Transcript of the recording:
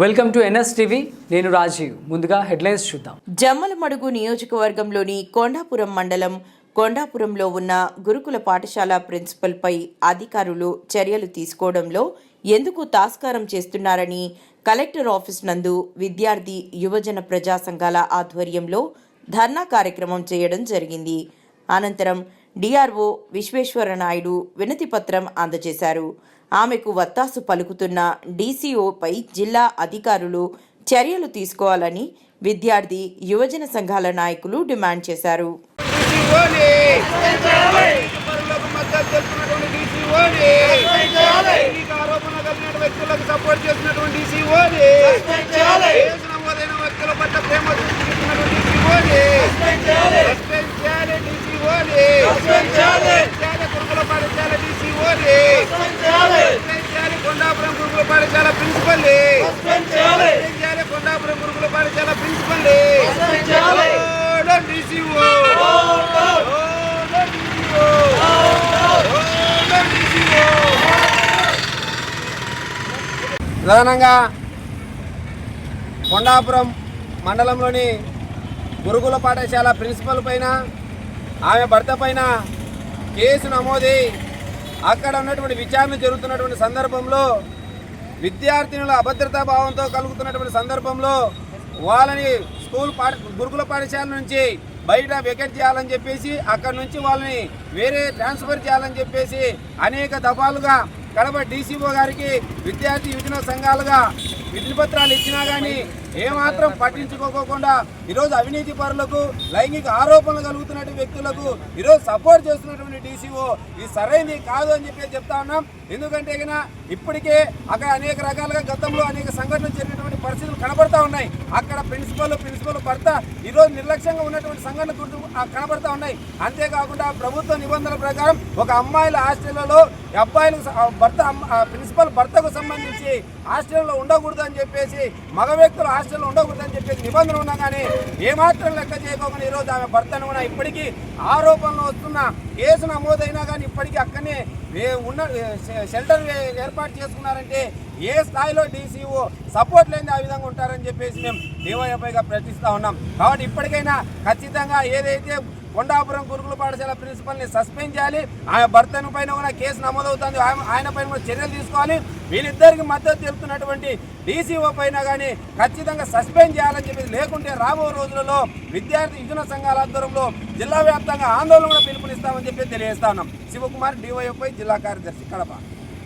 Welcome to NS TV నేను రాజీవ్. ముందుగా headlines చూద్దాం. జమ్మలమడుగు నియోజకవర్గంలోని కొండాపురం మండలం కొండాపురంలో ఉన్న గురుకుల పాఠశాల ప్రిన్సిపల్పై అధికారులు చర్యలు తీసుకోవడంలో ఎందుకు తాస్కారం చేస్తున్నారని కలెక్టర్ ఆఫీస్ నందు విద్యార్థి యువజన ప్రజా సంఘాల ఆధ్వర్యంలో ధర్నా కార్యక్రమం చేయడం జరిగింది. అనంతరం డిఆర్ఓ విశ్వేశ్వర నాయుడు వినతిపత్రం అందజేశారు. ఆమెకు వత్తాసు పలుకుతున్న డీసీఓపై జిల్లా అధికారులు చర్యలు తీసుకోవాలని విద్యార్థి యువజన సంఘాల నాయకులు డిమాండ్ చేశారు. డీసీఓని! పరులకు మద్దతు తెలుపుతున్నటువంటి డీసీఓని లైంగిక ఆరోపణ కలిగిన వ్యక్తులకు సపోర్ట్ చేస్తున్నటువంటి డీసీఓని కేసు నమోదైన వ్యక్తుల పట్ల ప్రేమ చూపుతున్నటువంటి డీసీఓని సస్పెండ్ చేయాలి డీసీఓని చేయాలి గురుకుల పాఠశాల డీసీఓని చేయాలి కొండాపురం గురుకుల పాఠశాల ప్రిన్సిపల్ కొండాపురం గురుకుల పాఠశాల ప్రిన్సిపల్ డీసీఓ ప్రధానంగా కొండాపురం మండలంలోని గురుకుల పాఠశాల ప్రిన్సిపల్ పైన ఆమె భర్త పైన కేసు నమోదై అక్కడ ఉన్నటువంటి విచారణ జరుగుతున్నటువంటి సందర్భంలో విద్యార్థినుల అభద్రతా భావంతో కలుగుతున్నటువంటి సందర్భంలో వాళ్ళని స్కూల్ పాఠ గురుకుల పాఠశాల నుంచి బయట వెకెట్ చేయాలని చెప్పేసి అక్కడ నుంచి వాళ్ళని వేరే ట్రాన్స్ఫర్ చేయాలని చెప్పేసి అనేక దఫాలుగా కడప డీసీఓ గారికి విద్యార్థి యువజన సంఘాలుగా విధి పత్రాలు ఇచ్చినా కానీ ఏమాత్రం పట్టించుకోకుండా ఈరోజు అవినీతి పరులకు లైంగిక ఆరోపణలు కలుగుతున్నటువంటి వ్యక్తులకు ఈరోజు సపోర్ట్ చేస్తున్నటువంటి డీసీఓ ఇది సరైనది కాదు అని చెప్పి చెప్తా ఉన్నాం. ఎందుకంటే గిన ఇప్పటికే అక్కడ అనేక రకాలుగా గతంలో అనేక సంఘటనలు జరిగినటువంటి పరిస్థితులు కనబడతా ఉన్నాయి. అక్కడ ప్రిన్సిపల్ ప్రిన్సిపల్ భర్త ఈరోజు నిర్లక్ష్యంగా ఉన్నటువంటి సంఘటనలు గుర్తు- కనబడతా ఉన్నాయి. అంతేకాకుండా ప్రభుత్వ నిబంధనల ప్రకారం ఒక అమ్మాయిల హాస్టళ్ళలో అబ్బాయిలకు భర్త ప్రిన్సిపల్ భర్తకు సంబంధించి హాస్టల్లో ఉండకూడదు అని చెప్పేసి మగ వ్యక్తులు హాస్టల్లో ఉండకూడదు అని చెప్పేసి నిబంధన ఉన్నా కానీ ఏమాత్రం లెక్క చేయకోకుండా ఈరోజు ఆమె భర్తను కూడా ఇప్పటికీ ఆరోపణలు వస్తున్న కేసు నమోదైనా కానీ ఇప్పటికీ అక్కడనే ఉన్న షెల్టర్ ఏర్పాటు చేసుకున్నారంటే ఏ స్థాయిలో డీసీఓ సపోర్ట్ లేని ఆ విధంగా ఉంటారని చెప్పేసి మేము డివైఎఫ్ఐగా ప్రశ్నిస్తూ ఉన్నాం. కాబట్టి ఇప్పటికైనా ఖచ్చితంగా ఏదైతే కొండాపురం గురుకుల పాఠశాల ప్రిన్సిపల్ని సస్పెండ్ చేయాలి. ఆయన భర్తను పైన కూడా కేసు నమోదవుతుంది. ఆయన- ఆయన పైన కూడా చర్యలు తీసుకోవాలి. వీళ్ళిద్దరికి మద్దతు తెలుపుతున్నటువంటి డీసీఓ పైన కానీ ఖచ్చితంగా సస్పెండ్ చేయాలని చెప్పి లేకుంటే రాబో రోజులలో విద్యార్థి యువజన సంఘాల ఆధ్వర్యంలో జిల్లా వ్యాప్తంగా ఆందోళన కూడా పిలుపునిస్తామని చెప్పి తెలియజేస్తా ఉన్నాం. శివకుమార్ డివైఎఫ్ఐ జిల్లా కార్యదర్శి కడప.